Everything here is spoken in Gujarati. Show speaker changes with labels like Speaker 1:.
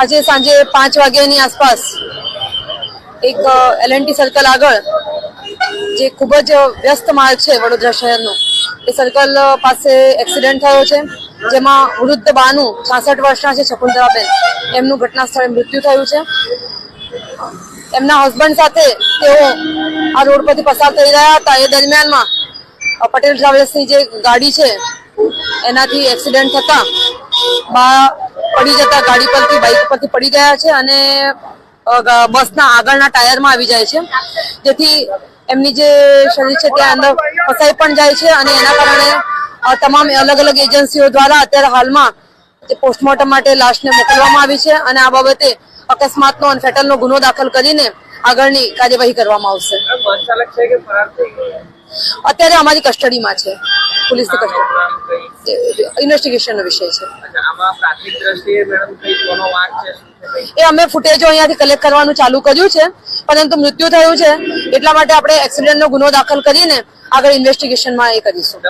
Speaker 1: આજે સાંજે પાંચ વાગ્યાની આસપાસ એક એલએનટી સર્કલ આગળ જે ખૂબ જ વ્યસ્ત માર્ગ છે વડોદરા શહેરનો, એ સર્કલ પાસે એક્સિડન્ટ થયો છે, જેમાં વૃદ્ધ બાનું છાસઠ વર્ષના છે શકુંતલાબેન. એમનું ઘટના સ્થળે મૃત્યુ થયું છે. એમના હસબન્ડ સાથે તેઓ આ રોડ પરથી પસાર થઈ રહ્યા હતા. એ દરમિયાનમાં પટેલ ટ્રાવેલ્સની જે ગાડી છે, એનાથી એક્સિડન્ટ થતા બા પડી જતા ગાડી પરથી બાઇક પરથી પડી ગયા છે અને બસના આગળના ટાયરમાં આવી જાય છે. જેથી એમની જે શરીર છે ત્યાં અંદર ફસાઈ પણ જાય છે અને એના કારણે તમામ અલગ અલગ એજન્સીઓ દ્વારા અત્યારે હાલમાં પોસ્ટમોર્ટમ માટે લાશને મોકલવામાં આવી છે અને આ બાબતે અકસ્માતનો અને ફેટલનો ગુનો દાખલ કરીને આગળની કાર્યવાહી કરવામાં આવશે. અત્યારે અમારી કસ્ટડીમાં છે, પોલીસની કસ્ટડી. ઇન્વેસ્ટિગેશનનો વિષય છે. એ અમે ફૂટેજો અહીંયાથી કલેક્ટ કરવાનું ચાલુ કર્યું છે, પરંતુ મૃત્યુ થયું છે, એટલા માટે આપણે એક્સિડન્ટનો ગુનો દાખલ કરીને આગળ ઇન્વેસ્ટિગેશનમાં એ કરીશું.